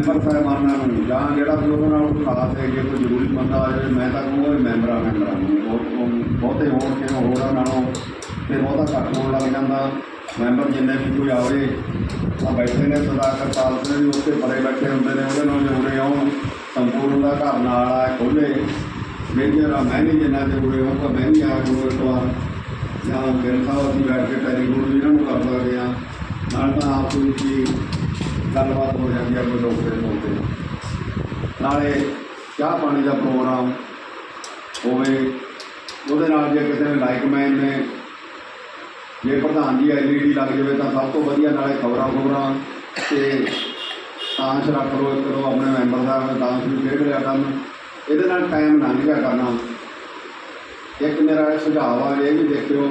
Member ਸਾਹਿਬਾਨਾਂ ਨੂੰ ਜਾਂ ਜਿਹੜਾ ਵੀ ਉਹਨਾਂ ਨਾਲ ਖਾਸ ਹੈ, ਜੇ ਕੋਈ ਜ਼ਰੂਰੀ ਬੰਦਾ ਆ ਜਾਵੇ, ਮੈਂ ਤਾਂ ਕਹੂੰਗਾ ਮੈਂਬਰਾਂ ਮੈਂਬਰਾਂ ਨੂੰ ਬਹੁਤ ਬਹੁਤੇ ਹੋਣ ਕਿ ਹੋਰਾਂ ਨਾਲੋਂ ਤੇ ਬਹੁਤਾ ਘੱਟ ਹੋਣ ਲੱਗ ਜਾਂਦਾ। ਮੈਂਬਰ ਜਿੰਨੇ ਵੀ ਕੋਈ ਆਵੇ ਆ ਬੈਠੇ ਨੇ ਸਰਦਾਰ ਕਰਤਾਰ ਸਿੰਘ ਵੀ ਉੱਥੇ ਬੜੇ ਬੈਠੇ ਹੁੰਦੇ ਨੇ, ਉਹਦੇ ਨਾਲ ਜੁੜੇ ਆਉਣ ਸੰਪੂਰਨ ਦਾ ਘਰ ਨਾਲ ਆ, ਖੋਲੇ। ਮੇਜਰ ਆ ਮੈਂ ਨਹੀਂ ਜਿੰਨਾ ਜੁੜੇ ਹੋਊਗਾ ਮੈਂ ਵੀ ਆ ਜੂ ਇੱਕ ਵਾਰ। ਜਾਂ ਫਿਰ ਸਾਹਿਬ ਅਸੀਂ ਬੈਠ ਕੇ ਟੈਲੀਫੋਨ ਵੀ ਇਹਨਾਂ ਨੂੰ ਕਰ ਸਕਦੇ ਆ ਨਾਲ ਤਾਂ ਆਪ ਵਿੱਚ ਹੀ ਗੱਲਬਾਤ ਹੋ ਜਾਂਦੀ ਹੈ ਕੋਈ ਲੋਕ ਦੇ ਮੌਕੇ ਨਾਲੇ ਚਾਹ ਪਾਣੀ ਦਾ ਪ੍ਰੋਗਰਾਮ ਹੋਵੇ, ਉਹਦੇ ਨਾਲ ਜੇ ਕਿਸੇ ਨੇ ਲਾਈਕਮੈਨ ਨੇ, ਜੇ ਪ੍ਰਧਾਨ ਜੀ ਐਲਈਡੀ ਲੱਗ ਜਾਵੇ ਤਾਂ ਸਭ ਤੋਂ ਵਧੀਆ ਨਾਲੇ ਖਬਰਾਂ ਖਬਰਾਂ ਤੇ ਤਾਂਸ਼ ਰੱਖ ਲਓ, ਇੱਕ ਦੋ ਆਪਣੇ ਮੈਂਬਰ ਦਾ ਤਾਂਸ਼ ਵੀ ਖੇਡ ਲਿਆ ਕਰਨ। ਇਹਦੇ ਨਾਲ ਟਾਈਮ ਨਾ ਜਾ ਕਰਨਾ। ਇੱਕ ਮੇਰਾ ਸੁਝਾਅ ਆ, ਇਹ ਵੀ ਦੇਖਿਓ,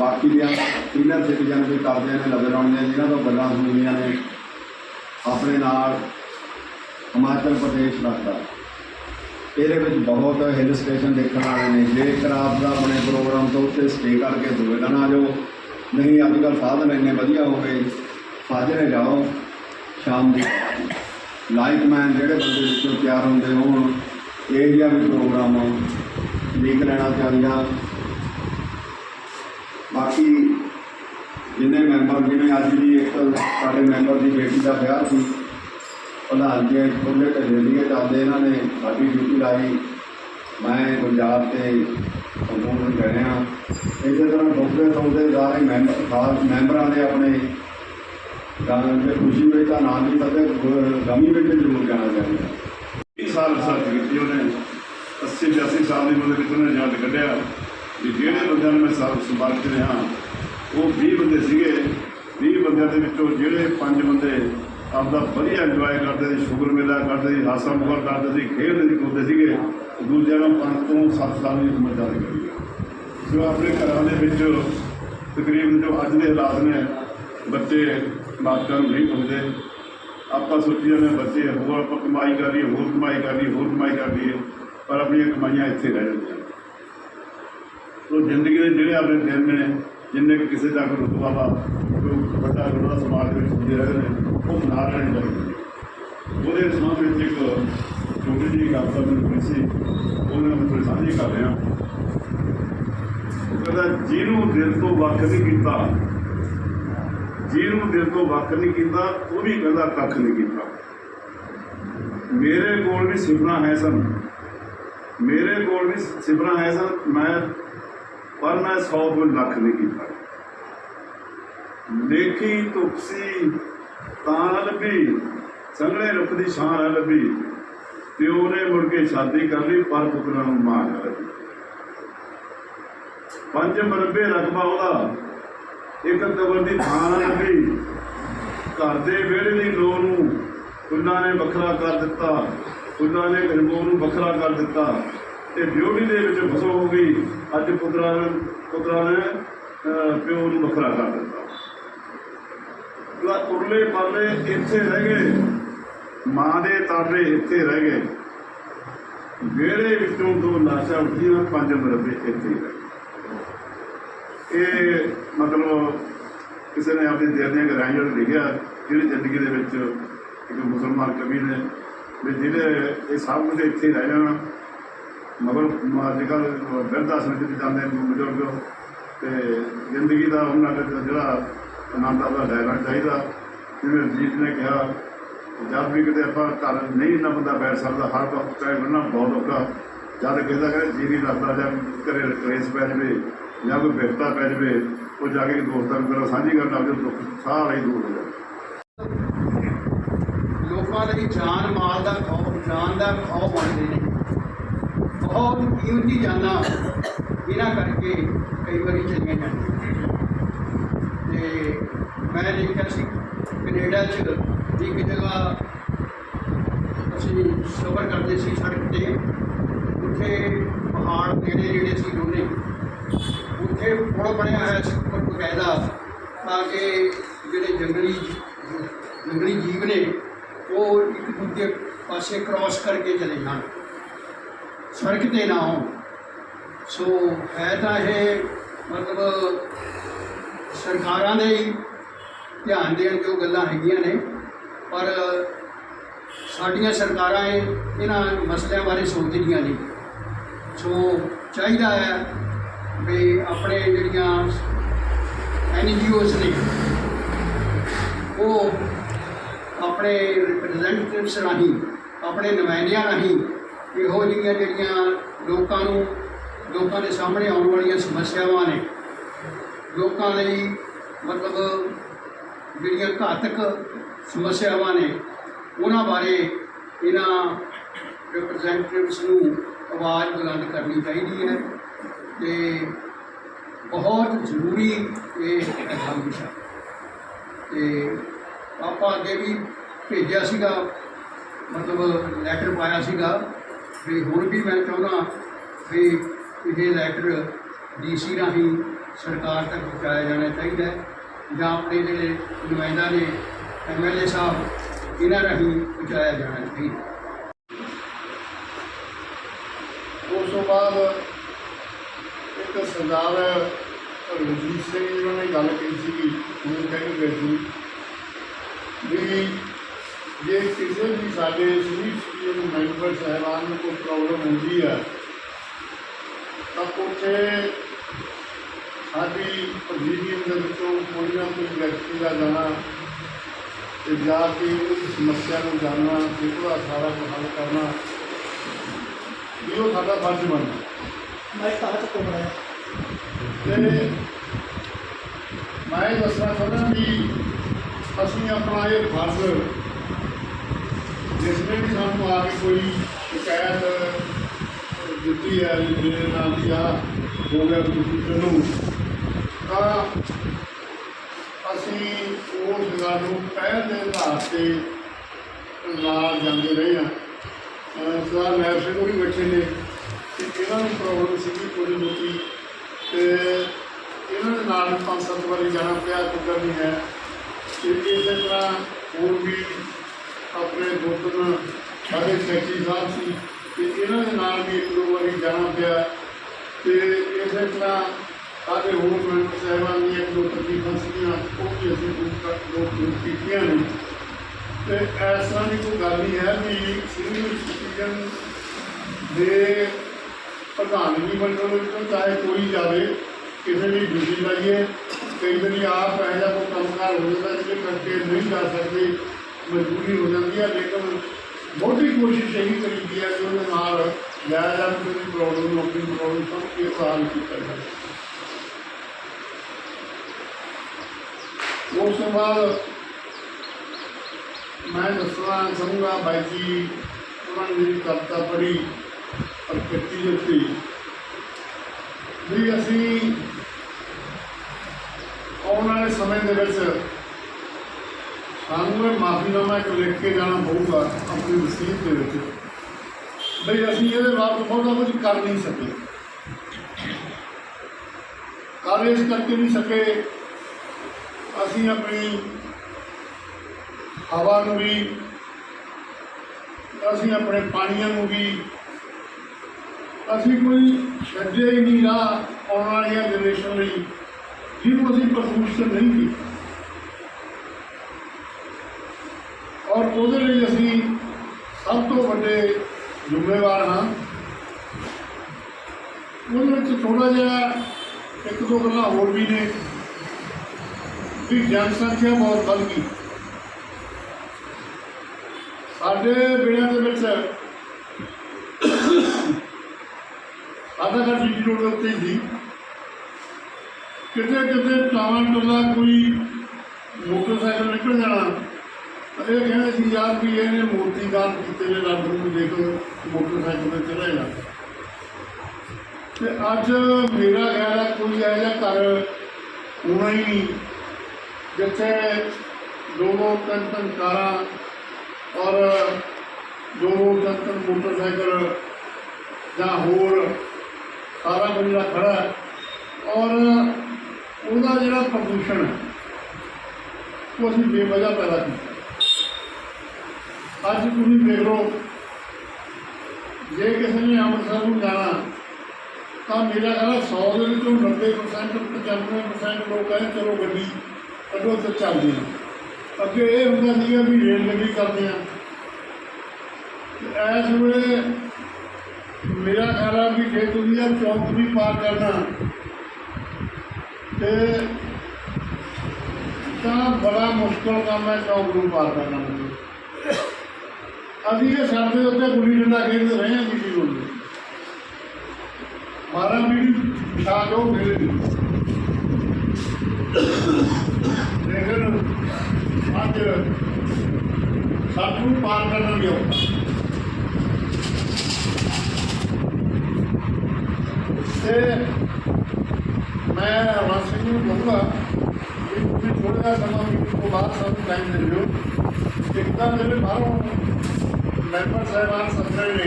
ਬਾਕੀ ਦੀਆਂ ਸੀਨੀਅਰ ਸਿਟੀਜ਼ਨ ਵੀ ਕਰਦੇ ਨੇ ਲੱਗੇ ਲਾਉਂਦੇ ਜਿਹਨਾਂ ਤੋਂ ਗੱਲਾਂ ਸੁਣੀਆਂ ਨੇ। ਆਪਣੇ ਨਾਲ ਹਿਮਾਚਲ ਪ੍ਰਦੇਸ਼ ਰੱਖਦਾ। ਇਹਦੇ ਵਿੱਚ ਬਹੁਤ ਹਿਲ ਸਟੇਸ਼ਨ ਦੇਖਣ ਵਾਲੇ ਨੇ। ਜੇਕਰ ਆਪ ਦਾ ਆਪਣੇ ਪ੍ਰੋਗਰਾਮ ਤੋਂ ਉੱਤੇ ਸਟੇ ਕਰਕੇ ਦੂਏ ਨਾ ਆ ਜਾਓ। ਨਹੀਂ ਅੱਜ ਕੱਲ੍ਹ ਸਾਧਨ ਇੰਨੇ ਵਧੀਆ ਹੋ ਗਏ। ਸਾਜਰੇ ਜਾਓ, ਸ਼ਾਮ ਦੀ। ਲਾਈਟਮੈਨ ਜਿਹੜੇ ਬੰਦੇ ਵਿੱਚੋਂ ਤਿਆਰ ਹੁੰਦੇ ਹੋਣ, ਇਹ ਜਿਹਾ ਵੀ ਪ੍ਰੋਗਰਾਮ ਲੀਕ ਲੈਣਾ ਚਾਹੀਦਾ। ਬਾਕੀ ਜਿੰਨੇ ਮੈਂਬਰ ਜਿਵੇਂ ਅੱਜ ਵੀ ਇੱਕ ਸਾਡੇ ਮੈਂਬਰ ਦੀ ਬੇਟੀ ਦਾ ਵਿਆਹ ਸੀ, ਪ੍ਰਧਾਨ ਜੀ ਖੁੱਲੇ ਢੱਲੇ ਲਈ ਚੱਲਦੇ ਇਹਨਾਂ ਨੇ ਸਾਡੀ ਡਿਊਟੀ ਲਾਈ। ਮੈਂ ਪੰਜਾਬ ਤੇ ਸੰਪੂਰਨ ਗਏ ਹਾਂ। ਇਸੇ ਤਰ੍ਹਾਂ ਡੋਕਟਰ ਸੌਦੇ ਸਾਰੇ ਮੈਂਬਰ, ਖਾਸ ਮੈਂਬਰਾਂ ਦੇ ਆਪਣੇ ਗਾਣੇ ਦੇ ਖੁਸ਼ੀ ਵਿੱਚ ਤਾਂ ਨਾਮ ਨਹੀਂ ਪਤਾ, ਗਮੀ ਵਿੱਚ ਜ਼ਰੂਰ ਜਾਣਾ ਚਾਹੀਦਾ 20 ਸਾਲ ਸਰਚ ਕੀਤੀ ਉਹਨੇ 80 85 ਸਾਲ ਦੀ ਉਮਰ ਵਿੱਚ ਉਹਨੇ ਜਦ ਕੱਢਿਆ। ਵੀ ਜਿਹੜੇ ਬੰਦਿਆਂ ਨੂੰ ਮੈਂ ਸਾਥ ਸੰਪਰਕ 'ਚ ਰਿਹਾ ਉਹ 20 ਬੰਦੇ ਸੀਗੇ। 20 ਬੰਦਿਆਂ ਦੇ ਵਿੱਚੋਂ ਜਿਹੜੇ ਪੰਜ ਬੰਦੇ ਆਪਦਾ ਵਧੀਆ ਇੰਜੋਏ ਕਰਦੇ ਸੀ ਸ਼ੁਗਰ ਮੇਲਾ ਕਰਦੇ ਸੀ, ਹਾਸਾ ਮੁਗਲ ਕਰਦੇ ਸੀ ਖੇਡਦੇ ਸੀ ਕੁੱਦਦੇ ਸੀਗੇ, ਦੂਜਿਆਂ ਨੂੰ ਪੰਜ ਤੋਂ 7 ਸਾਲ ਦੀ ਉਮਰ ਦਾ ਕਰੀ ਜੋ ਆਪਣੇ ਘਰਾਂ ਦੇ ਵਿੱਚ ਤਕਰੀਬਨ ਜੋ ਅੱਜ ਦੇ ਹਾਲਾਤ ਨੇ, ਬੱਚੇ ਮਾਪਿਆਂ ਨੂੰ ਨਹੀਂ ਪੁੱਛਦੇ। ਆਪਾਂ ਸੋਚੀ ਜਾਂਦੇ ਹਾਂ ਬੱਚੇ, ਹੋਰ ਆਪਾਂ ਕਮਾਈ ਕਰ ਲਈਏ, ਹੋਰ ਕਮਾਈ ਕਰ ਲਈਏ, ਹੋਰ ਕਮਾਈ ਕਰ ਲਈਏ, ਪਰ ਆਪਣੀਆਂ ਕਮਾਈਆਂ ਇੱਥੇ ਰਹਿ ਜਾਂਦੀਆਂ ਉਹ ਜ਼ਿੰਦਗੀ ਦੇ ਜਿਹੜੇ ਆਪਣੇ ਦਿਨ ਨੇ ਜਿੰਨੇ ਵੀ ਕਿਸੇ ਦਾ ਕੋਈ ਰੁਤਬਾ ਵਾ, ਕੋਈ ਵੱਡਾ ਰੁਤਬਾ ਸਮਾਜ ਦੇ ਵਿੱਚ ਹੁੰਦੇ ਰਹੇ ਨੇ, ਉਹ ਮਨਾ ਲੈਣੇ ਚਾਹੀਦੇ ਉਹਦੇ ਸਮਾਜ ਵਿੱਚ ਇੱਕ ਛੋਟੀ ਜਿਹੀ ਗੱਲ ਤਾਂ ਮੈਨੂੰ ਹੋਈ ਸੀ, ਉਹਨੇ ਮੈਂ ਤੁਹਾਡੇ ਸਾਂਝੀ ਕਰ ਰਿਹਾ ਉਹ ਕਹਿੰਦਾ, ਜਿਹਨੂੰ ਦਿਲ ਤੋਂ ਵੱਖ ਨਹੀਂ ਕੀਤਾ, ਜਿਹਨੂੰ ਦਿਲ ਤੋਂ ਵੱਖ ਨਹੀਂ ਕੀਤਾ, ਉਹ ਵੀ ਕਹਿੰਦਾ ਕੱਖ ਨਹੀਂ ਕੀਤਾ। ਮੇਰੇ ਕੋਲ ਵੀ ਸਿਫਰਾਂ ਹੈ ਸਨ। ਮੇਰੇ ਕੋਲ ਵੀ ਸਿਫਰਾਂ ਹੈ ਸਨ। ਮੈਂ ਪਰ ਮੈਂ 100 ਤੋਂ ਲੱਖ ਨਹੀਂ ਕੀਤਾ। ਦੇਖੀ ਤੁਪਸੀ ਤਾਂ ਲੱਭੀ ਸੰਗਲੇ ਰੁੱਖ ਦੀ ਛਾਂ ਨਾ ਲੱਭੀ। ਪਿਓ ਨੇ ਮੁੜ ਕੇ ਸ਼ਾਦੀ ਕਰ ਲਈ, ਪਰ ਪੁੱਤਰਾਂ ਨੂੰ ਮਾਂ ਨਾ ਪੰਜ ਮਰਬੇ ਰਕਬਾ ਉਹਦਾ, ਇੱਕ ਕਬਰ ਦੀ ਥਾਂ ਨਾ ਲੱਭੀ। ਘਰ ਦੇ ਵਿਹੜੇ ਦੀ ਲੋ ਨੂੰ ਫੁੱਲਾਂ ਨੇ ਵੱਖਰਾ ਕਰ ਦਿੱਤਾ। ਉਹਨਾਂ ਨੇ ਗਰਮੋ ਨੂੰ ਵੱਖਰਾ ਕਰ ਦਿੱਤਾ। ਤੇ ਡਿਊਟੀ ਦੇ ਵਿੱਚ ਫਸੋ ਹੋ ਗਈ। ਅੱਜ ਪੁੱਤਰਾਂ ਨੇ ਪੁੱਤਰਾਂ ਨੇ ਪਿਓ ਨੂੰ ਵੱਖਰਾ ਕਰ ਦਿੱਤਾ। ਲਾ ਉਰਲੇ ਪਰਲੇ ਇੱਥੇ ਰਹਿ ਗਏ। ਮਾਂ ਦੇ ਤਾਰੇ ਇੱਥੇ ਰਹਿ ਗਏ। ਵਿਹੜੇ ਵਿੱਚੋਂ ਦੋ ਲਾਸ਼ਾਂ ਉੱਠੀਆਂ, ਪੰਜ ਮਰਬੇ ਇੱਥੇ ਰਹਿ ਗਏ। ਇਹ ਮਤਲਬ ਕਿਸੇ ਨੇ ਆਪਣੀ ਦਿਲ ਦੀਆਂ ਗਹਿਰਾਈਆਂ ਲਿਖਿਆ, ਜਿਹੜੀ ਜ਼ਿੰਦਗੀ ਦੇ ਵਿੱਚ ਇੱਕ ਮੁਸਲਮਾਨ ਕਵੀ ਨੇ, ਵੀ ਜਿਹੜੇ ਇਹ ਸਭ ਕੁਝ ਇੱਥੇ ਰਹਿ ਜਾਣਾ। ਮਗਰ ਅੱਜ ਕੱਲ੍ਹ ਬਿਰਧ ਆਸ਼ਰਮ ਵਿੱਚ ਜਾਂਦੇ ਨੇ ਬਜ਼ੁਰਗ। ਤੇ ਜ਼ਿੰਦਗੀ ਦਾ ਉਹਨਾਂ ਦਾ ਜਿਹੜਾ ਆਨੰਦ ਦਾ ਲੈਣਾ ਚਾਹੀਦਾ। ਜਿਵੇਂ ਰਜੀਤ ਨੇ ਕਿਹਾ, ਜਦ ਵੀ ਕਿਤੇ ਆਪਾਂ ਘਰ ਨਹੀਂ ਨਾ ਬੰਦਾ ਬੈਠ ਸਕਦਾ, ਹਰ ਵਕਤ ਕਹੇ ਬੰਨਾ ਬਹੁਤ ਔਖਾ। ਜਦ ਕਿਸੇ ਕਹੇ ਜੀ ਨਹੀਂ ਲੱਗਦਾ, ਜਾਂ ਘਰੇ ਕਲੇਸ਼ ਪੈ ਜਾਵੇ, ਜਾਂ ਕੋਈ ਬਿਰਤਾ ਪੈ ਜਾਵੇ, ਉਹ ਜਾ ਕੇ ਦੋਸਤਾਂ ਨੂੰ ਪਹਿਲਾਂ ਸਾਂਝੀ ਕਰਨ ਲੱਗ ਦੁੱਖ ਸਾਰਾ ਹੀ ਦੂਰ ਹੋ ਜਾਵੇ ਲੋਕਾਂ ਲਈ ਜਾਨ ਮਾਲ ਦਾ ਖੌਫ, ਜਾਨ ਦਾ ਖੌਫ ਬਣਦੇ ਨੇ। ਬਹੁਤ ਕੀਮਤੀ ਜਾਨਾਂ ਇਹਨਾਂ ਕਰਕੇ ਕਈ ਵਾਰੀ ਚਲੀਆਂ ਜਾਂਦੀਆਂ। ਤੇ ਮੈਂ ਦੇਖਿਆ ਸੀ, ਕੈਨੇਡਾ 'ਚ ਇੱਕ ਜਗ੍ਹਾ ਅਸੀਂ ਸਫ਼ਰ ਕਰਦੇ ਸੀ ਸੜਕ ਤੇ। ਉੱਥੇ ਪਹਾੜ ਨੇੜੇ ਨੇੜੇ ਸੀ ਦੋਨੇ। ਉੱਥੇ ਪੁਲ ਬਣਿਆ ਹੋਇਆ ਸੀ ਉੱਪਰ ਬਕਾਇਦਾ, ਤਾਂ ਕਿ ਜਿਹੜੇ ਜੰਗਲੀ ਜੰਗਲੀ ਜੀਵ ਨੇ, ਉਹ ਇੱਕ ਦੂਜੇ ਪਾਸੇ ਕ੍ਰਾਸ ਕਰਕੇ ਚਲੇ ਜਾਣ। ਸੜਕ ਤੇ ਨਾ ਹੋਣ। ਸੋ ਹੈ ਤਾਂ ਇਹ ਮਤਲਬ ਸਰਕਾਰਾਂ ਦੇ ਹੀ ਧਿਆਨ ਦੇਣ ਜੋ ਗੱਲਾਂ ਹੈਗੀਆਂ ਨੇ, ਪਰ ਸਾਡੀਆਂ ਸਰਕਾਰਾਂ ਇਹਨਾਂ ਮਸਲਿਆਂ ਬਾਰੇ ਸੋਚਦੀਆਂ ਨਹੀਂ। ਸੋ ਚਾਹੀਦਾ ਹੈ ਵੀ ਆਪਣੇ ਜਿਹੜੀਆਂ ਐਨਜੀਓਜ਼ ਨੇ, ਉਹ ਆਪਣੇ ਰਿਪਰੈਜ਼ੈਂਟੇਟਿਵਸ ਰਾਹੀਂ, ਆਪਣੇ ਨੁਮਾਇੰਦਿਆਂ ਰਾਹੀਂ ਇਹੋ ਜਿਹੀਆਂ ਜਿਹੜੀਆਂ ਲੋਕਾਂ ਨੂੰ, ਲੋਕਾਂ ਦੇ ਸਾਹਮਣੇ ਆਉਣ ਵਾਲੀਆਂ ਸਮੱਸਿਆਵਾਂ ਨੇ, ਲੋਕਾਂ ਲਈ ਮਤਲਬ ਜਿਹੜੀਆਂ ਘਾਤਕ ਸਮੱਸਿਆਵਾਂ ਨੇ, ਉਹਨਾਂ ਬਾਰੇ ਇਹਨਾਂ ਰਿਪਰੈਜ਼ੈਂਟੇਟਿਵਸ ਨੂੰ ਆਵਾਜ਼ ਬੁਲੰਦ ਕਰਨੀ ਚਾਹੀਦੀ ਹੈ ਤੇ ਬਹੁਤ ਜ਼ਰੂਰੀ ਇਹ ਕਦਮ ਵਿਸ਼ਾ ਤੇ ਆਪਾਂ ਅੱਗੇ ਵੀ ਭੇਜਿਆ ਸੀਗਾ, ਮਤਲਬ ਲੈਟਰ ਪਾਇਆ ਸੀਗਾ ਵੀ ਹੁਣ ਵੀ ਮੈਂ ਚਾਹੁੰਦਾ ਵੀ ਇਹ ਲੈਟਰ ਡੀਸੀ ਰਾਹੀਂ ਸਰਕਾਰ ਤੱਕ ਪਹੁੰਚਾਇਆ ਜਾਣਾ ਚਾਹੀਦਾ ਹੈ ਜਾਂ ਆਪਣੇ ਜਿਹੜੇ ਨੁਮਾਇੰਦਾ ਨੇ ਐਮਐਲਏ ਸਾਹਿਬ, ਇਹਨਾਂ ਰਾਹੀਂ ਪਹੁੰਚਾਇਆ ਜਾਣਾ ਚਾਹੀਦਾ ਉਸ ਤੋਂ ਬਾਅਦ ਇੱਕ ਸਰਦਾਰ ਰਣਜੀਤ ਸਿੰਘ ਜੀ ਉਹਨਾਂ ਨੇ ਗੱਲ ਕਹੀ ਸੀ ਉਹ ਕਹਿੰਦੇ ਗਏ ਸੀ ਵੀ ਜੇ ਕਿਸੇ ਵੀ ਸਾਡੇ ਸਵੀਟ ਸਟੂਡੀਓ ਮੈਂਬਰ ਸਾਹਿਬਾਨ ਨੂੰ ਕੋਈ ਪ੍ਰੋਬਲਮ ਹੁੰਦੀ ਹੈ ਤਾਂ ਉੱਥੇ ਸਾਡੀ ਪ੍ਰਧੀਨੀਅਮ ਦੇ ਵਿੱਚੋਂ ਕੋਈ ਨਾ ਕੋਈ ਵਿਅਕਤੀ ਦਾ ਜਾਣਾ ਤੇ ਜਾ ਕੇ ਉਸ ਸਮੱਸਿਆ ਨੂੰ ਜਾਣਨਾ ਤੇ ਉਹਦਾ ਸਾਰਾ ਹੱਲ ਕਰਨਾ ਵੀ ਉਹ ਸਾਡਾ ਫਰਜ਼ ਬਣਦਾ। ਮੈਂ ਤਾਂ ਤੱਕ ਬਣਾਇਆ। ਤੇ ਮੈਂ ਦੱਸਣਾ ਚਾਹੁੰਦਾ ਵੀ ਅਸੀਂ ਆਪਣਾ ਇਹ ਫਰਜ਼ ਜਿਸ ਨੇ ਵੀ ਸਾਨੂੰ ਆ ਕੇ ਕੋਈ ਸ਼ਿਕਾਇਤ ਦਿੱਤੀ ਹੈ ਵੀ ਮੇਰੇ ਨਾਲ ਦੀ ਆ ਹੋ ਗਿਆ ਤੁਸੀਂ ਚਲੋ ਤਾਂ ਅਸੀਂ ਉਸ ਗੱਲ ਨੂੰ ਪਹਿਲ ਦੇ ਆਧਾਰ ਤੇ ਨਾਲ ਜਾਂਦੇ ਰਹੇ ਹਾਂ। ਅਹ ਸਰਦਾਰ ਨਾਇਬ ਸਿੰਘ ਉਹ ਵੀ ਬੈਠੇ ਨੇ ਤੇ ਇਹਨਾਂ ਨੂੰ ਪ੍ਰੋਬਲਮ ਸੀਗੀ ਥੋੜ੍ਹੀ ਬਹੁਤੀ। ਤੇ ਇਹਨਾਂ ਦੇ ਨਾਲ ਪੰਜ ਸੱਤ ਵਾਰੀ ਜਾਣਾ ਪਿਆ ਕੋਈ ਨਹੀਂ ਹੈ। ਕਿ ਇਸੇ ਤਰ੍ਹਾਂ ਹੋਰ ਵੀ ਆਪਣੇ ਦੋ ਸਾਡੇ ਸੈਕਟਰੀ ਸਾਹਿਬ ਸੀ ਤੇ ਇਹਨਾਂ ਦੇ ਨਾਲ ਵੀ ਇੱਕ ਦੋ ਵਾਰੀ ਜਾਣਾ ਪਿਆ ਤੇ ਇਸੇ ਤਰ੍ਹਾਂ ਸਾਡੇ ਹੋਰ ਮੈਂਬਰ ਸਾਹਿਬਾਨ ਦੀਆਂ ਇੱਕ ਦੋ ਤਕਲੀਫਾਂ ਸੀਗੀਆਂ, ਉਹ ਵੀ ਅਸੀਂ ਦੂਰ ਕਰ ਦੋ ਦੂਰ ਕੀਤੀਆਂ ਨੇ। ਤੇ ਐਸਾ ਦੀ ਕੋਈ ਗੱਲ ਨਹੀਂ ਹੈ ਵੀ ਸੀਨੀਅਰ ਸਿਟੀਜ਼ਨ ਦੇ ਪ੍ਰਧਾਨਗੀ ਮੰਡਲ ਦੇ ਵਿੱਚੋਂ ਚਾਹੇ ਕੋਈ ਜਾਵੇ, ਕਿਸੇ ਦੀ ਡਿਊਟੀ ਲਾਈਏ, ਕਈ ਵਾਰੀ ਆਪ ਇਹੋ ਜਿਹਾ ਕੋਈ ਕੰਮਕਾਰ ਹੋ ਜਾਂਦਾ ਜਿਹਦੇ ਕਰਕੇ ਨਹੀਂ ਜਾ ਸਕਦੇ। ਮਜਬੂਰੀ ਹੋ ਜਾਂਦੀ ਹੈ ਲੇਕਿਨ ਬਹੁਤੀ ਕੋਸ਼ਿਸ਼ ਇਹੀ ਕਰੀਦੀ ਹੈ ਕਿ ਉਹਦੇ ਨਾਲ ਜਾਇਆ ਜਾਵੇ ਕੋਈ ਪ੍ਰੋਬਲਮ ਨੂੰ ਆਪਣੀ ਪ੍ਰੋਬਲਮ ਸਮਝ ਕੇ ਉਹਦਾ ਹੱਲ ਕੀਤਾ ਜਾਵੇ ਉਸ ਤੋਂ ਬਾਅਦ ਮੈਂ ਦੱਸਣਾ ਚਾਹੂੰਗਾ ਬਾਈ ਜੀ ਉਹਨਾਂ ਨੇ ਜਿਹੜੀ ਕਵਿਤਾ ਪੜ੍ਹੀ ਔਰ ਕੱਟੀ ਦਿੱਤੀ ਵੀ ਅਸੀਂ ਆਉਣ ਵਾਲੇ ਸਮੇਂ ਦੇ ਵਿੱਚ ਸਾਨੂੰ ਇਹ ਮਾਫੀਨਾਮਾ ਇੱਕ ਲਿਖ ਕੇ ਜਾਣਾ ਪਊਗਾ ਆਪਣੀ ਵਸੀਅਤ ਦੇ ਵਿੱਚ। ਬਈ ਅਸੀਂ ਇਹਦੇ ਬਾਰੇ ਬਹੁਤਾ ਕੁਝ ਕਰ ਨਹੀਂ ਸਕੇ। ਕਰ ਇਸ ਕਰਕੇ ਨਹੀਂ ਸਕੇ, ਅਸੀਂ ਆਪਣੀ ਹਵਾ ਨੂੰ ਵੀ, ਅਸੀਂ ਆਪਣੇ ਪਾਣੀਆਂ ਨੂੰ ਵੀ, ਅਸੀਂ ਕੋਈ ਛੱਡੇ ਹੀ ਨਹੀਂ ਰਾਹ ਆਉਣ ਵਾਲੀਆਂ ਜਨਰੇਸ਼ਨ ਲਈ, ਜਿਹਨੂੰ ਅਸੀਂ ਪ੍ਰਦੂਸ਼ਿਤ ਨਹੀਂ ਕੀਤਾ। ਔਰ ਉਹਦੇ ਲਈ ਅਸੀਂ ਸਭ ਤੋਂ ਵੱਡੇ ਜ਼ਿੰਮੇਵਾਰ ਹਾਂ। ਉਹਦੇ ਵਿੱਚ ਥੋੜਾ ਜਿਹਾ ਇੱਕ ਦੋ ਗੱਲਾਂ ਹੋਰ ਵੀ ਨੇ ਵੀ ਜਨਸੰਖਿਆ ਬਹੁਤ ਵੱਧ ਗਈ। ਸਾਡੇ ਬੇੜਿਆਂ ਦੇ ਵਿੱਚ ਸਾਡਾ ਘਰ ਜੀ ਰੋਡ ਦੇ ਉੱਤੇ ਹੀ ਕਿਤੇ ਕਿਤੇ ਟਾਵਾਂ ਟੋਲਾ ਕੋਈ ਮੋਟਰਸਾਈਕਲ ਨਿਕਲ ਜਾਣਾ ਇਹ ਕਹਿੰਦੇ ਸੀ ਯਾਰ ਵੀ ਇਹਨੇ ਮੂਰਤੀ ਦਾਨ ਕੀਤੇ ਨੇ, ਰੱਬ ਨੂੰ ਦੇਖ ਮੋਟਰਸਾਈਕਲ ਤੇ ਚੜਾਏਗਾ ਤੇ ਅੱਜ ਮੇਰਾ ਖਿਆਲ ਹੈ ਕੋਈ ਇਹੋ ਜਿਹਾ ਘਰ ਹੋਣਾ ਹੀ ਨਹੀਂ, ਜਿੱਥੇ ਦੋ ਦੋ ਤਿੰਨ ਤਿੰਨ ਕਾਰਾਂ ਔਰ ਦੋ ਦੋ ਤਿੰਨ ਤਿੰਨ ਮੋਟਰਸਾਈਕਲ ਜਾਂ ਹੋਰ ਸਾਰਾ ਕੁਝ ਜਿਹੜਾ ਖੜਾ ਔਰ ਉਹਦਾ ਜਿਹੜਾ ਪ੍ਰਦੂਸ਼ਣ ਉਹ ਅਸੀਂ ਬੇਵਜ੍ਹਾ ਪੈਦਾ ਕੀਤਾ। ਅੱਜ ਤੁਸੀਂ ਦੇਖ ਲਓ, ਜੇ ਕਿਸੇ ਨੇ ਅੰਮ੍ਰਿਤਸਰ ਨੂੰ ਜਾਣਾ, ਤਾਂ ਮੇਰਾ ਖਿਆਲ 100 ਦੇ ਵਿੱਚੋਂ 90% 95% ਲੋਕ ਕਹਿੰਦੇ ਚਲੋ ਗੱਡੀ ਕੱਢੋ ਤੇ ਚੱਲਦੇ ਹਾਂ ਅੱਗੇ ਇਹ ਹੁੰਦਾ ਸੀਗਾ ਵੀ ਰੇਲ ਗੱਡੀ ਕਰਦੇ ਆ। ਇਸ ਵੇਲੇ ਮੇਰਾ ਖਿਆਲ ਆ ਵੀ ਜੇ ਤੁਸੀਂ ਇਹ ਚੌਂਕ ਵੀ ਪਾਰ ਕਰਨਾ, ਤੇ ਤਾਂ ਬੜਾ ਮੁਸ਼ਕਲ ਕੰਮ ਹੈ ਚੌਂਕ ਨੂੰ ਪਾਰ ਕਰਨਾ। ਅਸੀਂ ਇਹ ਸੜਕ ਦੇ ਉੱਤੇ ਗੁੱਲੀ ਡੰਡਾ ਖੇਡਦੇ ਰਹੇ ਹਾਂ ਕਿਸੇ ਨੂੰ ਮਾਰਾ ਵੀ ਸ਼ਾਹ ਜੋ ਮਿਲੇ ਲੇਕਿਨ ਅੱਜ ਸਾਨੂੰ ਪਾਰ ਕਰਨਾ ਨਹੀਂ ਆਉਂਦਾ ਤੇ ਮੈਂ ਰਵਾਨ ਸਿੰਘ ਨੂੰ ਕਹੂੰਗਾ ਕਿ ਤੁਸੀਂ ਥੋੜ੍ਹਾ ਜਿਹਾ ਸਮਾਂ ਮੀਟਿੰਗ ਤੋਂ ਬਾਅਦ ਸਾਨੂੰ ਟਾਈਮ ਦੇ ਦਿਓ। ਇੱਕ ਤਾਂ ਜਿਹੜੇ ਬਾਹਰੋਂ ਮੈਂਬਰ ਸਾਹਿਬਾਨ ਸੱਜਣੇ ਨੇ।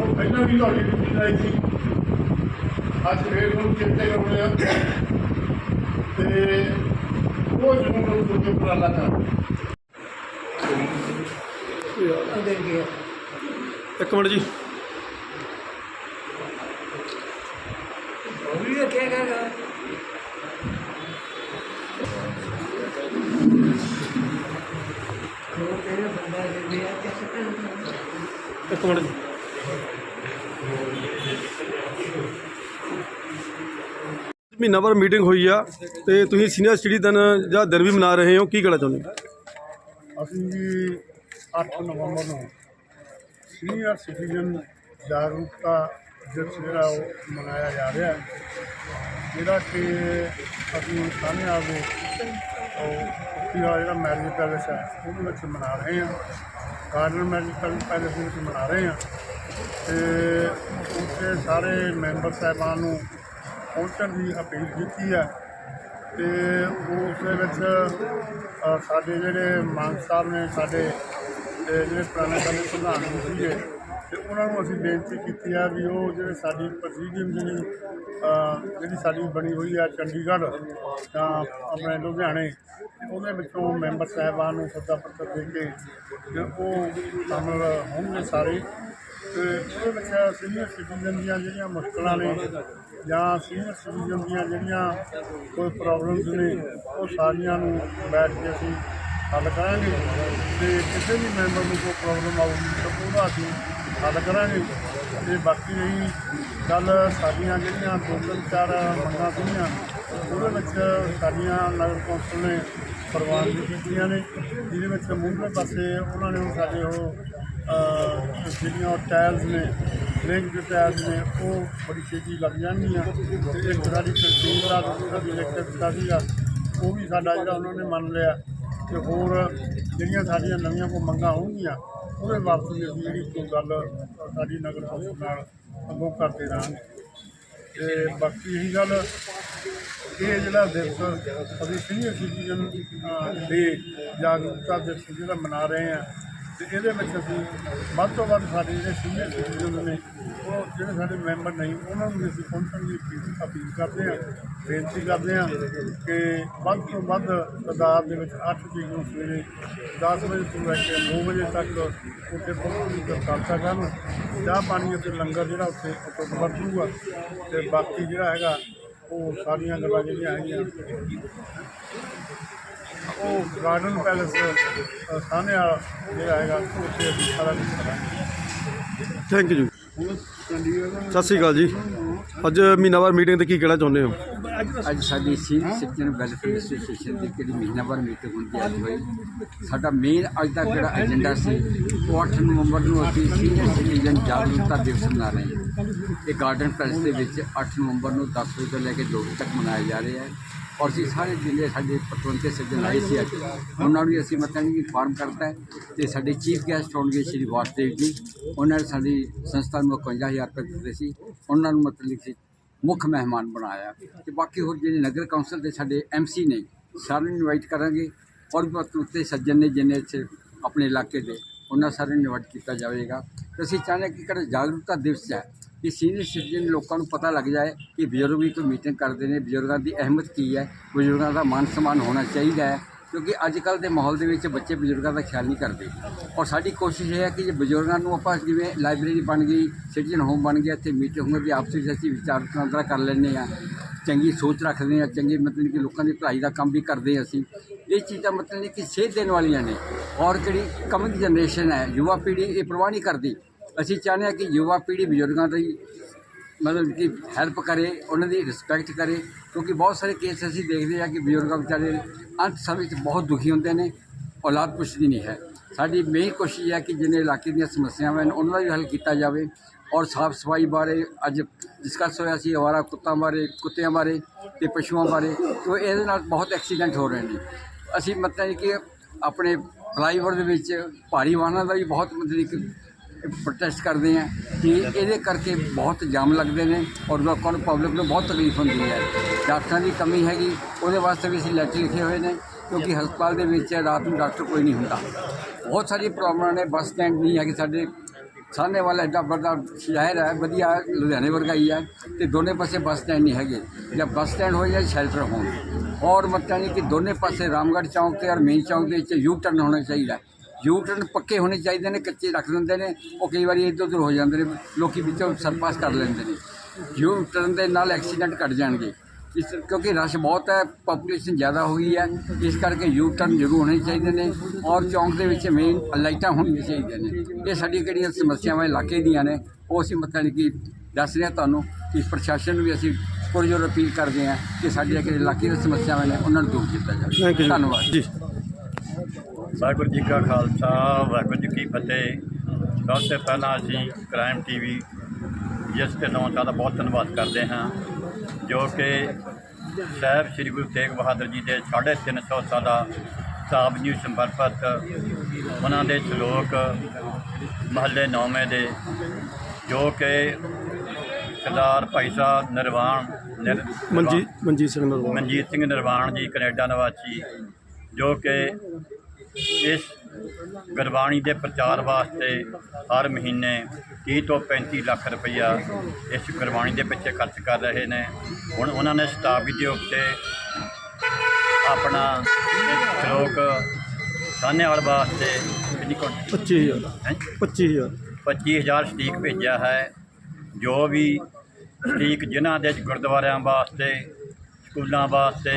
ਉਹ ਪਹਿਲਾਂ ਵੀ ਤੁਹਾਡੀ ਡਿਊਟੀ ਲਾਈ ਸੀ। ਅੱਜ ਫੇਰ ਨੂੰ ਚਿੰਤੇ ਕਰਾਉਣੇ ਆ। ਤੇ ਉਹ ਜ਼ਰੂਰ ਨੂੰ ਕੋਈ ਉਪਰਾਲਾ ਕਰ ਇੱਕ ਮਿੰਟ ਜੀ। ਇੱਕ ਮਿੰਟ ਜੀ। ਮਹੀਨਾ ਭਰ ਮੀਟਿੰਗ ਹੋਈ ਆ ਤੇ ਤੁਸੀਂ ਸੀਨੀਅਰ ਸਿਟੀਜ਼ਨ ਜਾਂ ਦਿਨ ਵੀ ਮਨਾ ਰਹੇ ਹੋ, ਕੀ ਕਹਿਣਾ ਚਾਹੁੰਦੇ ਹੋ? ਅਸੀਂ ਜੀ 8 ਨਵੰਬਰ ਨੂੰ ਸੀਨੀਅਰ ਸਿਟੀਜ਼ਨ ਜਾਗਰੂਕਤਾ ਦਿਵਸ ਜਿਹੜਾ ਉਹ ਮਨਾਇਆ ਜਾ ਰਿਹਾ ਹੈ, ਜਿਹੜਾ ਕਿ ਅਸੀਂ ਸਾਹਮਣੇ ਆ ਦੇ ਉਹ ਪੂਰਾ ਜਿਹੜਾ ਮੈਰਿਜ ਪੈਲੇਸ ਹੈ ਉਹਦੇ ਵਿੱਚ ਮਨਾ ਰਹੇ ਹਾਂ। ਗਾਰਡਨ ਮੈਰਿਜ ਪੈਲੇਸ ਵਿੱਚ ਮਨਾ ਰਹੇ ਹਾਂ। ਤੇ ਉੱਥੇ ਸਾਰੇ ਮੈਂਬਰ ਸਾਹਿਬਾਨ ਨੂੰ ਪਹੁੰਚਣ ਦੀ ਅਪੀਲ ਕੀਤੀ ਹੈ। ਤੇ ਉਸ ਦੇ ਵਿੱਚ ਸਾਡੇ ਜਿਹੜੇ ਮਾਨ ਸਾਹਿਬ ਨੇ, ਸਾਡੇ ਜਿਹੜੇ ਪੁਰਾਣੇ ਸਮੇਂ ਪ੍ਰਧਾਨ ਜੀ ਸੀਗੇ ਤੇ ਉਹਨਾਂ ਨੂੰ ਅਸੀਂ ਬੇਨਤੀ ਕੀਤੀ ਆ ਵੀ ਉਹ ਜਿਹੜੇ ਸਾਡੀ ਪ੍ਰਸੀਡੀਅਮ ਜਿਹੜੀ ਜਿਹੜੀ ਸਾਡੀ ਬਣੀ ਹੋਈ ਆ ਚੰਡੀਗੜ੍ਹ ਤਾਂ ਆਪਣੇ ਲੁਧਿਆਣੇ, ਉਹਦੇ ਵਿੱਚੋਂ ਮੈਂਬਰ ਸਾਹਿਬਾਨ ਨੂੰ ਸੱਦਾ ਪੱਤਰ ਦੇ ਕੇ ਤੇ ਉਹ ਸ਼ਾਮਲ ਹੋਣਗੇ ਸਾਰੇ। ਤੇ ਉਹਦੇ ਵਿੱਚ ਸੀਨੀਅਰ ਸਿਟੀਜ਼ਨ ਦੀਆਂ ਜਿਹੜੀਆਂ ਮੁਸ਼ਕਲਾਂ ਨੇ ਜਾਂ ਸੀਨੀਅਰ ਸਿਟੀਜ਼ਨ ਦੀਆਂ ਜਿਹੜੀਆਂ ਕੋਈ ਪ੍ਰੋਬਲਮਸ ਨੇ, ਉਹ ਸਾਰੀਆਂ ਨੂੰ ਬੈਠ ਕੇ ਅਸੀਂ ਹੱਲ ਕਰਾਂਗੇ। ਤੇ ਕਿਸੇ ਵੀ ਮੈਂਬਰ ਨੂੰ ਕੋਈ ਪ੍ਰੋਬਲਮ ਆਊਗੀ ਤਾਂ ਉਹਦਾ ਅਸੀਂ ਹੱਲ ਕਰਾਂਗੇ। ਤੇ ਬਾਕੀ ਰਹੀ ਗੱਲ ਸਾਡੀਆਂ ਜਿਹੜੀਆਂ ਦੋ ਤਿੰਨ ਚਾਰ ਮੰਗਾਂ ਸੀਗੀਆਂ, ਉਹਦੇ ਵਿੱਚ ਸਾਡੀਆਂ ਨਗਰ ਕੌਂਸਲ ਨੇ ਪ੍ਰਵਾਨਗੀ ਕੀਤੀਆਂ ਨੇ। ਜਿਹਦੇ ਵਿੱਚ ਮੂਹਰੇ ਪਾਸੇ ਉਹਨਾਂ ਨੇ ਉਹ ਸਾਡੇ ਉਹ, ਅਹ, ਜਿਹੜੀਆਂ ਟਾਇਲਸ ਨੇ ਲਿੰਕ ਦੇ ਟਾਇਲਸ ਨੇ, ਉਹ ਬੜੀ ਛੇਤੀ ਲੱਗ ਜਾਣਗੀਆਂ। ਤੇ ਇੱਕ ਸਾਡੀ ਕੰਟੀਨ ਦਾ ਸਾਡੀ ਇਲੈਕਟ੍ਰਿਕ ਦਿੱਤਾ ਸੀਗਾ, ਉਹ ਵੀ ਸਾਡਾ ਜਿਹੜਾ ਉਹਨਾਂ ਨੇ ਮੰਨ ਲਿਆ। ਤੇ ਹੋਰ ਜਿਹੜੀਆਂ ਸਾਡੀਆਂ ਨਵੀਆਂ ਕੋ ਮੰਗਾਂ ਹੋਣਗੀਆਂ ਉਹਦੇ ਵਾਪਸ ਅਸੀਂ ਜਿਹੜੀ ਕੋਈ ਗੱਲ ਸਾਡੀ ਨਗਰ ਕੌਂਸਲ ਨਾਲ ਅੱਗੋਂ ਕਰਦੇ ਰਹਾਂਗੇ। ਤੇ ਬਾਕੀ ਇਹੀ ਗੱਲ, ਇਹ ਜਿਹੜਾ ਦਿਵਸ ਅਸੀਂ ਸੀਨੀਅਰ ਸਿਟੀਜ਼ਨ ਦੇ ਜਾਗਰੂਕਤਾ ਦਿਵਸ ਜਿਹੜਾ ਮਨਾ ਰਹੇ ਹਾਂ ਤੇ ਇਹਦੇ ਵਿੱਚ ਅਸੀਂ ਵੱਧ ਤੋਂ ਵੱਧ ਸਾਡੇ ਜਿਹੜੇ ਸੀਨੀਅਰ ਸਿਟੀਜ਼ਨ ਨੇ, ਉਹ ਜਿਹੜੇ ਸਾਡੇ ਮੈਂਬਰ ਨਹੀਂ ਉਹਨਾਂ ਨੂੰ ਵੀ ਅਸੀਂ ਪਹੁੰਚਣ ਦੀ ਅਪੀਲ- ਕਰਦੇ ਹਾਂ, ਬੇਨਤੀ ਕਰਦੇ ਹਾਂ ਕਿ ਵੱਧ ਤੋਂ ਵੱਧ ਤਾਦਾਦ ਦੇ ਵਿੱਚ 8 ਤਰੀਕ ਨੂੰ ਸਵੇਰੇ 10 ਵਜੇ ਤੋਂ ਲੈ ਕੇ 2 ਵਜੇ ਤੱਕ ਉੱਥੇ ਪਹੁੰਚਣ ਦੀ ਦਰਖਾਸਤ ਕਰਨ ਚਾਹ ਪਾਣੀ ਅਤੇ ਲੰਗਰ ਜਿਹੜਾ ਉੱਥੇ ਉਪਲਬਧ ਵਰਤੂਗਾ ਤੇ ਬਾਕੀ ਜਿਹੜਾ ਹੈਗਾ, ਉਹ ਸਾਰੀਆਂ ਗੱਲਾਂ ਜਿਹੜੀਆਂ ਹੈਗੀਆਂ। ਉਹ ਗਾਰਡਨ ਪੈਲੇਸ ਸਾਹਮਣੇ ਵਾਲਾ ਜਿਹੜਾ ਹੈਗਾ ਉੱਥੇ ਅਸੀਂ ਸਾਰਾ ਕੁਝ ਕਰਾਂਗੇ। ਥੈਂਕ ਯੂ ਸਤਿ ਸ਼੍ਰੀ ਅਕਾਲ ਜੀ। ਅੱਜ ਮਹੀਨਾਵਾਰ ਮੀਟਿੰਗ ਤੇ ਕੀ ਕਹਿਣਾ ਚਾਹੁੰਦੇ ਹੋ? ਅੱਜ ਸਾਡੀ ਸੀਨੀਅਰ ਸਿਟੀਜ਼ਨ ਵੈਲਫੇਅਰ ਐਸੋਸੀਏਸ਼ਨ ਦੀ ਜਿਹੜੀ ਮਹੀਨਾਵਾਰ ਮੀਟਿੰਗ ਹੁੰਦੀ ਅੱਜ ਹੋਈ ਸਾਡਾ ਮੇਨ ਅੱਜ ਦਾ ਜਿਹੜਾ ਏਜੰਡਾ ਸੀ ਉਹ 8 ਨਵੰਬਰ ਨੂੰ ਅਸੀਂ ਸੀਨੀਅਰ ਸਿਟੀਜ਼ਨ ਜਾਗਰੂਕਤਾ ਦਿਵਸ ਮਨਾ ਰਹੇ ਹਾਂ। ਇਹ ਗਾਰਡਨ ਪੈਲਸ ਦੇ ਵਿੱਚ 8 ਨਵੰਬਰ ਨੂੰ 10 ਵਜੇ ਤੋਂ ਲੈ ਕੇ 2 ਵਜੇ ਤੱਕ ਮਨਾਇਆ ਜਾ ਰਿਹਾ ਹੈ। ਔਰ ਅਸੀਂ ਸਾਰੇ ਜ਼ਿਲ੍ਹੇ ਸਾਡੇ ਪਤਵੰਤੇ ਸੱਜਣ ਆਏ ਸੀ ਅੱਜ। ਉਹਨਾਂ ਨੂੰ ਵੀ ਅਸੀਂ ਮਤਲਬ ਕਿ ਇਨਫਾਰਮ ਕਰਤਾ ਹੈ ਤੇ ਸਾਡੇ ਚੀਫ ਗੈਸਟ ਹੋਣਗੇ ਸ਼੍ਰੀ ਵਾਸਦੇਵ ਜੀ। ਉਹਨਾਂ ਨੇ ਸਾਡੀ ਸੰਸਥਾ ਨੂੰ 51000 ਰੁਪਏ ਦਿੱਤੇ ਸੀ। ਉਹਨਾਂ ਨੂੰ ਮਤਲਬ ਕਿ ਮੁੱਖ ਮਹਿਮਾਨ ਬਣਾਇਆ। ਤੇ ਬਾਕੀ ਹੋਰ ਜਿਹੜੇ ਨਗਰ ਕੌਂਸਲ ਦੇ ਸਾਡੇ ਐਮਸੀ ਨੇ, ਸਾਰਿਆਂ ਨੂੰ ਇਨਵਾਈਟ ਕਰਾਂਗੇ। ਔਰ ਵੀ ਪਤਵੰਤੇ ਸੱਜਣ ਨੇ ਜਿੰਨੇ ਇੱਥੇ ਆਪਣੇ ਇਲਾਕੇ ਦੇ, ਉਹਨਾਂ ਸਾਰਿਆਂ ਨੂੰ ਇਨਵਾਈਟ ਕੀਤਾ ਜਾਵੇਗਾ। ਤੇ ਅਸੀਂ ਚਾਹੁੰਦੇ ਹਾਂ ਕਿ ਕਿਹੜਾ ਜਾਗਰੂਕਤਾ ਦਿਵਸ ਹੈ ਕਿ ਸੀਨੀਅਰ ਸਿਟੀਜ਼ਨ ਲੋਕਾਂ ਨੂੰ ਪਤਾ ਲੱਗ ਜਾਏ ਕਿ ਬਜ਼ੁਰਗ ਵੀ ਕੋਈ ਮੀਟਿੰਗ ਕਰਦੇ ਨੇ, ਬਜ਼ੁਰਗਾਂ ਦੀ ਅਹਿਮੀਅਤ ਕੀ ਹੈ, ਬਜ਼ੁਰਗਾਂ ਦਾ ਮਾਨ ਸਨਮਾਨ ਹੋਣਾ ਚਾਹੀਦਾ ਹੈ, ਕਿਉਂਕਿ ਅੱਜ ਕੱਲ੍ਹ ਦੇ ਮਾਹੌਲ ਦੇ ਵਿੱਚ ਬੱਚੇ ਬਜ਼ੁਰਗਾਂ ਦਾ ਖਿਆਲ ਨਹੀਂ ਕਰਦੇ। ਔਰ ਸਾਡੀ ਕੋਸ਼ਿਸ਼ ਇਹ ਹੈ ਕਿ ਜੇ ਬਜ਼ੁਰਗਾਂ ਨੂੰ ਆਪਾਂ ਜਿਵੇਂ ਲਾਇਬ੍ਰੇਰੀ ਬਣ ਗਈ, ਸਿਟੀਜ਼ਨ ਹੋਮ ਬਣ ਗਿਆ, ਇੱਥੇ ਮੀਟਿੰਗ ਹੁੰਦੀ ਵੀ ਆਪਸ ਵਿੱਚ ਅਸੀਂ ਵਿਚਾਰ ਵਟਾਂਦਰਾ ਕਰ ਲੈਂਦੇ ਆ ਚੰਗੀ ਸੋਚ ਰੱਖਦੇ ਆ ਚੰਗੇ ਮਤਲਬ ਕਿ ਲੋਕਾਂ ਦੀ ਭਲਾਈ ਦਾ ਕੰਮ ਵੀ ਕਰਦੇ ਹਾਂ ਅਸੀਂ। ਇਹ ਚੀਜ਼ਾਂ ਮਤਲਬ ਕਿ ਸੇਧ ਦੇਣ ਵਾਲੀਆਂ ਨੇ। ਔਰ ਜਿਹੜੀ ਕਮਿੰਗ ਜਨਰੇਸ਼ਨ ਹੈ, ਯੁਵਾ ਪੀੜ੍ਹੀ ਇਹ ਪਰਵਾਹ ਨਹੀਂ ਕਰਦੀ। ਅਸੀਂ ਚਾਹੁੰਦੇ ਹਾਂ ਕਿ ਯੁਵਾ ਪੀੜ੍ਹੀ ਬਜ਼ੁਰਗਾਂ ਦੀ ਮਤਲਬ ਕਿ ਹੈਲਪ ਕਰੇ, ਉਹਨਾਂ ਦੀ ਰਿਸਪੈਕਟ ਕਰੇ, ਕਿਉਂਕਿ ਬਹੁਤ ਸਾਰੇ ਕੇਸ ਅਸੀਂ ਦੇਖਦੇ ਆ ਕਿ ਬਜ਼ੁਰਗਾਂ ਵਿਚਾਰੇ ਅੰਤ ਸਮੇਂ 'ਚ ਬਹੁਤ ਦੁਖੀ ਹੁੰਦੇ ਨੇ, ਔਲਾਦ ਪੁੱਛਦੀ ਨਹੀਂ ਹੈ। ਸਾਡੀ ਮੇਨ ਕੋਸ਼ਿਸ਼ ਹੈ ਕਿ ਜਿੰਨੇ ਇਲਾਕੇ ਦੀਆਂ ਸਮੱਸਿਆਵਾਂ ਹਨ, ਉਹਨਾਂ ਦਾ ਵੀ ਹੱਲ ਕੀਤਾ ਜਾਵੇ ਔਰ ਸਾਫ਼ ਸਫ਼ਾਈ ਬਾਰੇ ਅੱਜ ਡਿਸਕਸ ਹੋਇਆ ਸੀ, ਅਵਾਰਾ ਕੁੱਤਾਂ ਬਾਰੇ, ਕੁੱਤਿਆਂ ਬਾਰੇ ਤੇ ਪਸ਼ੂਆਂ ਬਾਰੇ, ਤੋ ਇਹਦੇ ਨਾਲ ਬਹੁਤ ਐਕਸੀਡੈਂਟ ਹੋ ਰਹੇ ਨੇ। ਅਸੀਂ ਮਤਲਬ ਕਿ ਆਪਣੇ ਫਲਾਈਓਵਰ ਦੇ ਵਿੱਚ ਭਾਰੀ ਵਾਹਨਾਂ ਦਾ ਵੀ ਬਹੁਤ ਮਤਲਬ ਕਿ ਪ੍ਰੋਟੈਸਟ ਕਰਦੇ ਆ ਕਿ ਇਹਦੇ ਕਰਕੇ ਬਹੁਤ ਜਾਮ ਲੱਗਦੇ ਨੇ ਔਰ ਲੋਕਾਂ ਨੂੰ ਪਬਲਿਕ ਨੂੰ ਬਹੁਤ ਤਕਲੀਫ ਹੁੰਦੀ ਹੈ। ਡਾਕਟਰਾਂ ਦੀ ਕਮੀ ਹੈਗੀ, ਉਹਦੇ ਵਾਸਤੇ ਵੀ ਅਸੀਂ ਲੈਟਰ ਲਿਖੇ ਹੋਏ ਨੇ, ਕਿਉਂਕਿ ਹਸਪਤਾਲ ਦੇ ਵਿੱਚ ਰਾਤ ਨੂੰ ਡਾਕਟਰ ਕੋਈ ਨਹੀਂ ਹੁੰਦਾ। ਬਹੁਤ ਸਾਰੀ ਪ੍ਰੋਬਲਮਾਂ ਨੇ ਬੱਸ ਸਟੈਂਡ ਨਹੀਂ ਹੈਗੇ ਸਾਡੇ। ਸਾਹਮਣੇ ਵਾਲਾ ਐਡਾ ਵੱਡਾ ਸ਼ਹਿਰ ਹੈ, ਵਧੀਆ ਲੁਧਿਆਣੇ ਵਰਗਾ ਹੀ ਹੈ ਤੇ ਦੋਨੇ ਪਾਸੇ ਬੱਸ ਸਟੈਂਡ ਨਹੀਂ ਹੈਗੇ। ਜਾਂ ਬੱਸ ਸਟੈਂਡ ਹੋਏ ਜਾਂ ਸ਼ੈਲਟਰ ਹੋਣ। ਔਰ ਮਤਲਬ ਨਹੀਂ ਕਿ ਦੋਨੇ ਪਾਸੇ ਰਾਮਗੜ੍ਹ ਚੌਂਕ ਤੇ ਔਰ ਮੇਨ ਚੌਂਕ ਦੇ ਵਿੱਚ ਯੂ ਟਰਨ ਹੋਣਾ ਚਾਹੀਦਾ। ਯੂ ਟਰਨ ਪੱਕੇ ਹੋਣੇ ਚਾਹੀਦੇ ਨੇ ਕੱਚੇ ਰੱਖ ਦਿੰਦੇ ਨੇ ਉਹ ਕਈ ਵਾਰੀ ਇੱਧਰ ਉੱਧਰ ਹੋ ਜਾਂਦੇ ਨੇ ਲੋਕੀ ਵਿੱਚੋਂ ਸਰਪਾਸ ਕਰ ਲੈਂਦੇ ਨੇ। ਯੂ ਟਰਨ ਦੇ ਨਾਲ ਐਕਸੀਡੈਂਟ ਘਟ ਜਾਣਗੇ। ਇਸ ਕਿਉਂਕਿ ਰਸ਼ ਬਹੁਤ ਹੈ ਪੋਪੂਲੇਸ਼ਨ ਜ਼ਿਆਦਾ ਹੋ ਗਈ ਹੈ ਇਸ ਕਰਕੇ ਯੂ ਟਰਨ ਜ਼ਰੂਰ ਹੋਣੇ ਚਾਹੀਦੇ ਨੇ ਔਰ ਚੌਂਕ ਦੇ ਵਿੱਚ ਮੇਨ ਲਾਈਟਾਂ ਹੋਣੀਆਂ ਚਾਹੀਦੀਆਂ ਨੇ। ਇਹ ਸਾਡੀ ਕਿਹੜੀਆਂ ਸਮੱਸਿਆਵਾਂ ਇਲਾਕੇ ਦੀਆਂ ਨੇ ਉਹ ਅਸੀਂ ਮਤਲਬ ਕਿ ਦੱਸ ਰਹੇ ਹਾਂ ਤੁਹਾਨੂੰ। ਕਿ ਪ੍ਰਸ਼ਾਸਨ ਨੂੰ ਵੀ ਅਸੀਂ ਪੁਰਜੋਰ ਅਪੀਲ ਕਰਦੇ ਹਾਂ ਕਿ ਸਾਡੀਆਂ ਕਿਹੜੇ ਇਲਾਕੇ ਦੀਆਂ ਸਮੱਸਿਆਵਾਂ ਨੇ ਉਹਨਾਂ ਨੂੰ ਦੂਰ ਕੀਤਾ ਜਾਵੇ। ਧੰਨਵਾਦ। ਜੀ। ਵਾਹਿਗੁਰੂ ਜੀ ਕਾ ਖਾਲਸਾ ਵਾਹਿਗੁਰੂ ਜੀ ਕੀ ਫਤਿਹ। ਸਭ ਤੋਂ ਪਹਿਲਾਂ ਅਸੀਂ ਕ੍ਰਾਈਮ ਟੀਵੀ ਜਿਸ ਦੇ ਨਾਮ ਦਾ ਬਹੁਤ ਧੰਨਵਾਦ ਕਰਦੇ ਹਾਂ ਜੋ ਕਿ ਸਾਹਿਬ ਸ੍ਰੀ ਗੁਰੂ ਤੇਗ ਬਹਾਦਰ ਜੀ ਦੇ 350 ਸਾਲਾ ਸਾਬ ਜੀ ਸਮਰਪਿਤ ਉਹਨਾਂ ਦੇ ਸ਼ਲੋਕ ਮਹੱਲੇ ਨੌਵੇਂ ਦੇ ਜੋ ਕਿ ਸਰਦਾਰ ਭਾਈ ਸਾਹਿਬ ਨਿਰਵਾਣ ਨਿਰ- ਮਨਜੀਤ ਮਨਜੀਤ ਸਿੰਘ ਮਨਜੀਤ ਸਿੰਘ ਨਿਰਵਾਣ ਜੀ ਕੈਨੇਡਾ ਨਿਵਾਸੀ ਜੋ ਕਿ ਇਸ ਗੁਰਬਾਣੀ ਦੇ ਪ੍ਰਚਾਰ ਵਾਸਤੇ ਹਰ ਮਹੀਨੇ 30 ਤੋਂ 35 ਲੱਖ ਰੁਪਈਆ ਇਸ ਗੁਰਬਾਣੀ ਦੇ ਪਿੱਛੇ ਖਰਚ ਕਰ ਰਹੇ ਨੇ। ਹੁਣ ਉਹਨਾਂ ਨੇ ਸਤਾਬੀ ਦੇ ਉੱਤੇ ਆਪਣਾ ਸ਼ਲੋਕ ਸਾਹਨੇਵਾਲ ਵਾਸਤੇ ਕਿੰਨੀ ਕੋਲ 25000 ਹੈ? 25000 25000 ਸਟੀਕ ਭੇਜਿਆ ਹੈ। ਜੋ ਵੀ ਸਟੀਕ ਜਿਨ੍ਹਾਂ ਦੇ ਗੁਰਦੁਆਰਿਆਂ ਵਾਸਤੇ ਸਕੂਲਾਂ ਵਾਸਤੇ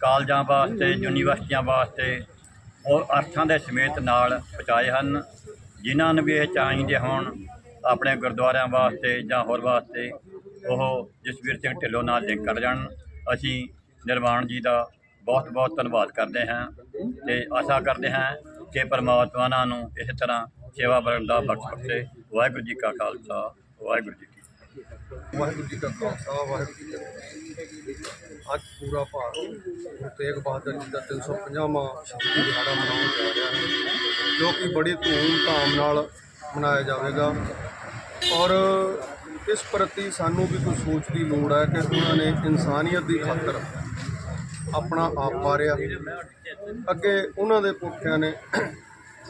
ਕਾਲਜਾਂ ਵਾਸਤੇ ਯੂਨੀਵਰਸਿਟੀਆਂ ਵਾਸਤੇ ਉਹ ਅਰਥਾਂ ਦੇ ਸਮੇਤ ਨਾਲ ਪਹੁੰਚਾਏ ਹਨ, ਜਿਨ੍ਹਾਂ ਨੂੰ ਵੀ ਇਹ ਚਾਹੀਦੇ ਹੋਣ ਆਪਣੇ ਗੁਰਦੁਆਰਿਆਂ ਵਾਸਤੇ ਜਾਂ ਹੋਰ ਵਾਸਤੇ ਉਹ ਜਸਵੀਰ ਸਿੰਘ ਢਿੱਲੋਂ ਨਾਲ ਲਿੰਕ ਕਰ ਜਾਣ। ਅਸੀਂ ਨਿਰਵਾਣ ਜੀ ਦਾ ਬਹੁਤ ਬਹੁਤ ਧੰਨਵਾਦ ਕਰਦੇ ਹਾਂ ਤੇ ਆਸ਼ਾ ਕਰਦੇ ਹਾਂ ਕਿ ਪਰਮਾਤਮਾ ਨੂੰ ਇਸ ਤਰ੍ਹਾਂ ਸੇਵਾ ਕਰਨ ਦਾ ਬਖਸ਼ ਬਖਸ਼ੇ। ਵਾਹਿਗੁਰੂ ਜੀ ਕਾ ਖਾਲਸਾ, ਵਾਹਿਗੁਰੂ ਜੀ ਕੀ ਵਾਹਿਗੁਰੂ ਜੀ ਕਾ ਖਾਲਸਾ, ਵਾਹਿਗੁਰੂ ਜੀ ਅੱਜ ਪੂਰਾ ਭਾਰਤ ਗੁਰੂ ਤੇਗ ਬਹਾਦਰ ਜੀ ਦਾ 350ਵਾਂ ਸ਼ਹੀਦੀ ਦਿਹਾੜਾ ਮਨਾਉਣ ਜਾ ਰਿਹਾ ਹੈ, ਜੋ ਕਿ ਬੜੀ ਧੂਮ-ਧਾਮ ਨਾਲ ਮਨਾਇਆ ਜਾਵੇਗਾ। ਔਰ ਇਸ ਪ੍ਰਤੀ ਸਾਨੂੰ ਵੀ ਕੋਈ ਸੋਚ ਦੀ ਲੋੜ ਹੈ ਕਿ ਉਹਨਾਂ ਨੇ ਇਨਸਾਨੀਅਤ ਦੀ ਖਾਤਰ ਆਪਣਾ ਆਪ ਵਾਰਿਆ। ਅੱਗੇ ਉਹਨਾਂ ਦੇ ਪੁਰਖਿਆਂ ਨੇ,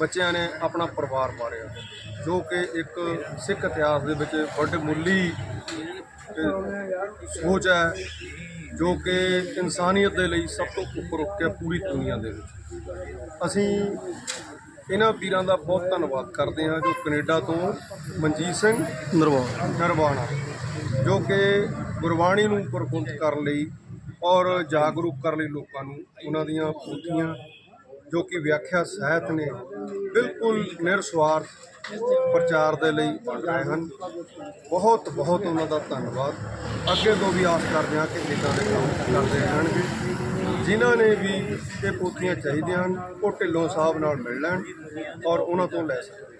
ਬੱਚਿਆਂ ਨੇ ਆਪਣਾ ਪਰਿਵਾਰ ਵਾਰਿਆ, ਜੋ ਕਿ ਇੱਕ ਸਿੱਖ ਇਤਿਹਾਸ ਦੇ ਵਿੱਚ ਵੱਡੇ ਮੁੱਲੀ ਸੋਚ ਹੈ ਜੋ ਕਿ ਇਨਸਾਨੀਅਤ ਦੇ ਲਈ ਸਭ ਤੋਂ ਉੱਪਰ ਉੱਠ ਕੇ ਪੂਰੀ ਦੁਨੀਆ ਦੇ ਵਿੱਚ। ਅਸੀਂ ਇਹਨਾਂ ਵੀਰਾਂ ਦਾ ਬਹੁਤ ਧੰਨਵਾਦ ਕਰਦੇ ਹਾਂ ਜੋ ਕੈਨੇਡਾ ਤੋਂ ਮਨਜੀਤ ਸਿੰਘ ਨਰਵਾਲ ਨਰਵਾਣਾ ਜੋ ਕਿ ਗੁਰਬਾਣੀ ਨੂੰ ਪ੍ਰਫੁੱਲਤ ਕਰਨ ਲਈ ਔਰ ਜਾਗਰੂਕ ਕਰਨ ਲਈ ਲੋਕਾਂ ਨੂੰ ਉਹਨਾਂ ਦੀਆਂ ਪੋਥੀਆਂ ਜੋ ਕਿ ਵਿਆਖਿਆ ਸਾਹਿਤ ਨੇ, ਬਿਲਕੁਲ ਨਿਰਸਵਾਰਥ ਪ੍ਰਚਾਰ ਦੇ ਲਈ ਆਏ ਹਨ। ਬਹੁਤ ਬਹੁਤ ਉਹਨਾਂ ਦਾ ਧੰਨਵਾਦ। ਅੱਗੇ ਤੋਂ ਵੀ ਆਸ ਕਰਦੇ ਹਾਂ ਕਿ ਇਦਾਂ ਦੇ ਕੰਮ ਕਰਦੇ ਰਹਿਣਗੇ। ਜਿਨ੍ਹਾਂ ਨੇ ਵੀ ਇਹ ਪੋਥੀਆਂ ਚਾਹੀਦੀਆਂ ਹਨ, ਉਹ ਢਿੱਲੋਂ ਸਾਹਿਬ ਨਾਲ ਮਿਲ ਲੈਣ ਔਰ ਉਹਨਾਂ ਤੋਂ ਲੈ ਸਕਣ।